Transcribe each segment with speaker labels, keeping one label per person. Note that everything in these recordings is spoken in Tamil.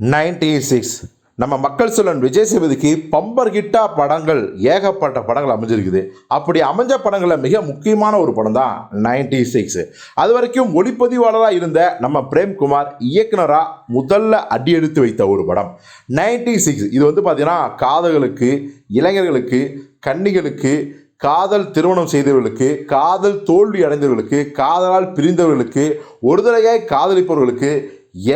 Speaker 1: Ninety six. நம்ம மக்கள் சொல்லன் விஜய் சேதுபதிக்கு பம்பர் கிட்டா படங்கள் ஏகப்பட்ட படங்கள் அமைஞ்சிருக்குது. அப்படி அமைஞ்ச படங்களில் மிக முக்கியமான ஒரு படம் தான் நைன்டி சிக்ஸ். அது வரைக்கும் ஒளிப்பதிவாளராக இருந்த நம்ம பிரேம்குமார் இயக்குனராக முதல்ல அடியெடுத்து வைத்த ஒரு படம். Ninety six. இது வந்து பார்த்திங்கன்னா காதல்களுக்கு இளைஞர்களுக்கு கன்னிகளுக்கு காதல் திருமணம் செய்தவர்களுக்கு காதல் தோல்வி அடைந்தவர்களுக்கு காதலால் பிரிந்தவர்களுக்கு ஒரு தடவையாய் காதலிப்பவர்களுக்கு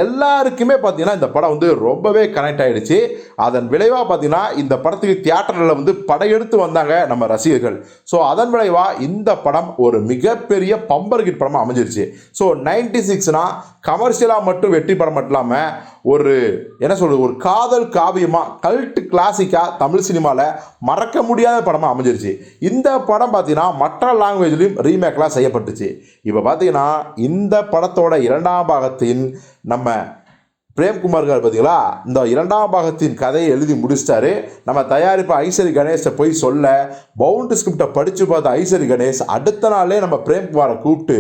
Speaker 1: எல்லாருக்குமே பார்த்தீங்கன்னா இந்த படம் வந்து ரொம்பவே கனெக்ட் ஆகிடுச்சு அதன் விளைவாக பார்த்தீங்கன்னா இந்த படத்துக்கு தியேட்டரில் வந்து படையெடுத்து வந்தாங்க நம்ம ரசிகர்கள். ஸோ அதன் விளைவாக இந்த படம் ஒரு மிகப்பெரிய பம்பர் கிட் படமாக அமைஞ்சிருச்சு. ஸோ நைன்டி சிக்ஸ்னால் கமர்ஷியலாக மட்டும் வெற்றி படம் மட்டும் இல்லாமல் ஒரு என்ன சொல்கிறது ஒரு காதல் காவியமாக கல்ட் கிளாசிக்காக தமிழ் சினிமாவில் மறக்க முடியாத படமாக அமைஞ்சிருச்சு. இந்த படம் பார்த்தீங்கன்னா மற்ற லாங்குவேஜ்லையும் ரீமேக்லாம் செய்யப்பட்டுச்சு. இப்போ பார்த்தீங்கன்னா இந்த படத்தோட இரண்டாம் பாகத்தின் நம்ம பிரேம்குமார் கார் பார்த்தீங்களா இந்த இரண்டாம் பாகத்தின் கதையை எழுதி முடிச்சிட்டாரு. நம்ம தயாரிப்பு ஐஸ்வரி கணேஷை போய் சொல்ல பவுண்டு ஸ்கிரிப்டை படித்து பார்த்த ஐஸ்வரி கணேஷ் அடுத்த நாளே நம்ம பிரேம்குமாரை கூப்பிட்டு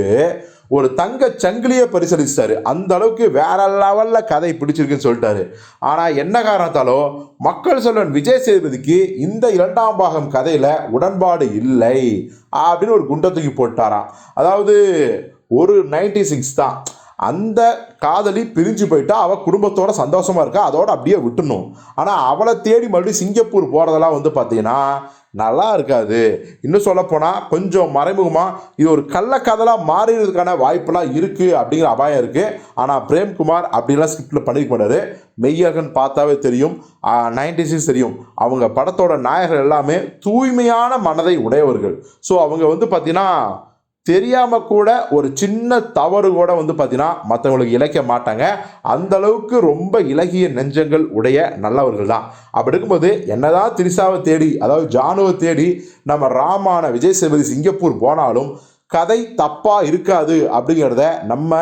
Speaker 1: ஒரு தங்க சங்கிலியை பரிசளிச்சிட்டாரு. அந்த அளவுக்கு வேற லெவலில் கதை பிடிச்சிருக்குன்னு சொல்லிட்டாரு. ஆனால் என்ன காரணத்தாலோ மக்கள் சொல்வன் விஜய் சேதுபதிக்கு இந்த இரண்டாம் பாகம் கதையில் உடன்பாடு இல்லை அப்படின்னு ஒரு குண்டை தூக்கி போட்டாராம். அதாவது ஒரு நைன்டி சிக்ஸ் தான். அந்த காதலி பிரிஞ்சு போயிட்டா அவள் குடும்பத்தோட சந்தோஷமாக இருக்கா? அதோட அப்படியே விட்டுணும் ஆனால் அவளை தேடி மறுபடியும் சிங்கப்பூர் போகிறதெல்லாம் வந்து பார்த்தீங்கன்னா நல்லா இருக்காது. இன்னும் சொல்லப்போனால் கொஞ்சம் மறைமுகமாக இது ஒரு கள்ளக்காதலாக மாறிடுறதுக்கான வாய்ப்பெல்லாம் இருக்குது அப்படிங்கிற அபாயம் இருக்குது ஆனால் பிரேம்குமார் அப்படிலாம் ஸ்கிரிப்டில் பண்ணிக்க மாட்டார் மெய்யகன் பார்த்தாவே தெரியும். நைன்டி சிக்ஸ் தெரியும். அவங்க படத்தோட நாயகர் எல்லாமே தூய்மையான மனதை உடையவர்கள். ஸோ அவங்க வந்து பார்த்தீங்கன்னா தெரியாமல் கூட ஒரு சின்ன தவறு கூட வந்து பார்த்தீங்கன்னா மற்றவங்களுக்கு இழைக்க மாட்டாங்க. அந்த அளவுக்கு ரொம்ப இலகிய நெஞ்சங்கள் உடைய நல்லவர்கள் தான். அப்படி இருக்கும்போது என்னதான் திரிசாவை தேடி அதாவது ஜானுவை தேடி நம்ம ராமான விஜய் சேதுபதி சிங்கப்பூர் போனாலும் கதை தப்பாக இருக்காது அப்படிங்கிறத நம்ம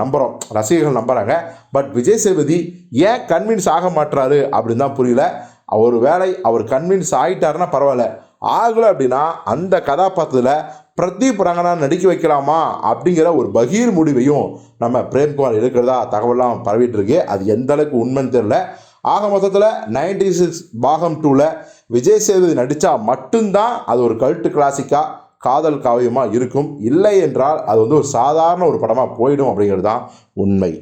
Speaker 1: நம்புகிறோம் ரசிகர்கள் நம்புகிறாங்க பட் விஜய் சேதுபதி ஏன் கன்வின்ஸ் ஆக மாட்டுறாரு அப்படின்னு தான் புரியல. ஒரு வேளை அவர் கன்வின்ஸ் ஆகிட்டாருன்னா பரவாயில்ல. ஆகலை அப்படின்னா அந்த கதாபாத்திரத்தில் பிரதீப் ரங்கனா நடிக்க வைக்கலாமா அப்படிங்கிற ஒரு பகீர் முடிவையும் நம்ம பிரேம்குமார் எடுக்கிறதா தகவலாம் பரவிட்டு இருக்கு அது எந்த அளவுக்கு உண்மைன்னு தெரியல. ஆக மொத்தத்தில் நைன்டி சிக்ஸ் பாகம் டூவில் விஜய் சேதுபதி நடித்தா மட்டும்தான் அது ஒரு கல்ட்டு கிளாசிக்காக காதல் காவியமாக இருக்கும். இல்லை என்றால் அது வந்து ஒரு சாதாரண ஒரு படமாக போயிடும் அப்படிங்கிறது தான் உண்மை.